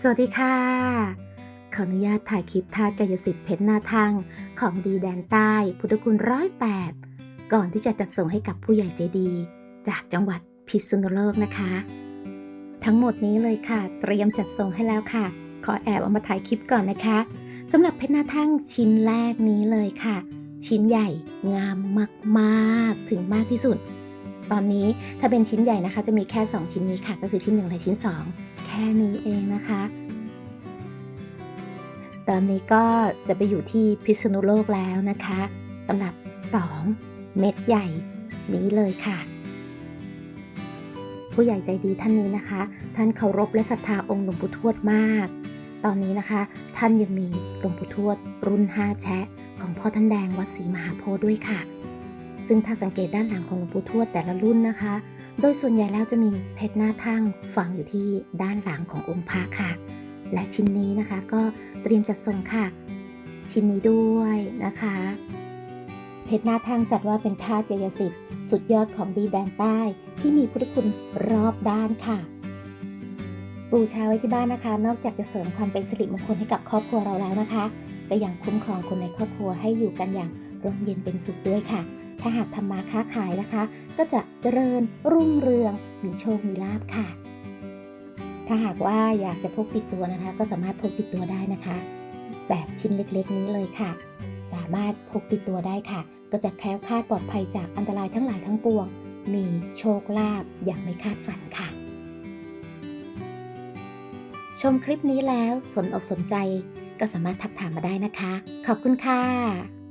สวัสดีค่ะ ขออนุญาตถ่ายคลิปทากายสิทธิ์เพชรนาทังของดีแดนใต้ พุทธคุณร้อยแปดก่อนที่จะจัดส่งให้กับผู้ใหญ่ใจดี จากจังหวัดพิษณุโลกนะคะ ทั้งหมดนี้เลยค่ะ เตรียมจัดส่งให้แล้วค่ะ ขอแอบเอามาถ่ายคลิปก่อนนะคะสำหรับเพชรนาทังชิ้นแรกนี้เลยค่ะ ชิ้นใหญ่งามมากๆ ถึงมากที่สุด ตอนนี้ถ้าเป็นชิ้นใหญ่นะคะ จะมีแค่ 2 ชิ้นนี้ค่ะ ก็คือชิ้น1และชิ้น 2 แค่นี้เองนะคะ ตอนนี้ก็จะไปอยู่ที่พิษณุโลกแล้วนะคะสำหรับ 2 เม็ดใหญ่นี้เลยค่ะ ผู้ใหญ่ใจดีท่านนี้นะคะ ท่านเคารพและศรัทธาองค์หลวงปู่ทวดมาก ตอนนี้นะคะ ท่านยังมีหลวงปู่ทวดรุ่น 5 แชะ ของพ่อท่านแดงวัดศรีมหาโพธิ์ด้วยค่ะ ซึ่งถ้าสังเกตด้านหลังของหลวงปู่ทวดแต่ละรุ่นนะคะ โดยส่วนใหญ่แล้วจะมีเพชรหน้าทั่งฝังอยู่ที่ด้านหลังขององค์พระค่ะ และชิ้นนี้นะคะก็เตรียมจัดส่งค่ะ ชิ้นนี้ด้วยนะคะ เพชรหน้าทั่งจัดว่าเป็นธาตุยยสิทธิ์สุดยอดของดีแดนใต้ที่มีพุทธคุณรอบด้านค่ะบูชาไว้ที่บ้านนะคะ นอกจากจะเสริมความเป็นสิริมงคลให้กับครอบครัวเราแล้วนะคะ ก็ยังคุ้มครองคนในครอบครัวให้อยู่กันอย่างร่มเย็นเป็นสุขด้วยค่ะ ถ้าหากทำมาค้าขายนะคะ ก็จะเจริญรุ่งเรืองมีโชค มีลาบค่ะ ถ้าหากว่าอยากจะพกติดตัวนะคะ ก็สามารถพกติดตัวได้นะคะ แบบชิ้นเล็กๆ นี้เลยค่ะ สามารถพกติดตัวได้ค่ะ ก็จะแคล้วคลาดปลอดภัยจากอันตรายทั้งหลายทั้งปวง มีโชคลาภอย่างไม่คาดฝันค่ะ ชมคลิปนี้แล้วสนอกสนใจก็สามารถทักถามมาได้นะคะ ขอบคุณค่ะ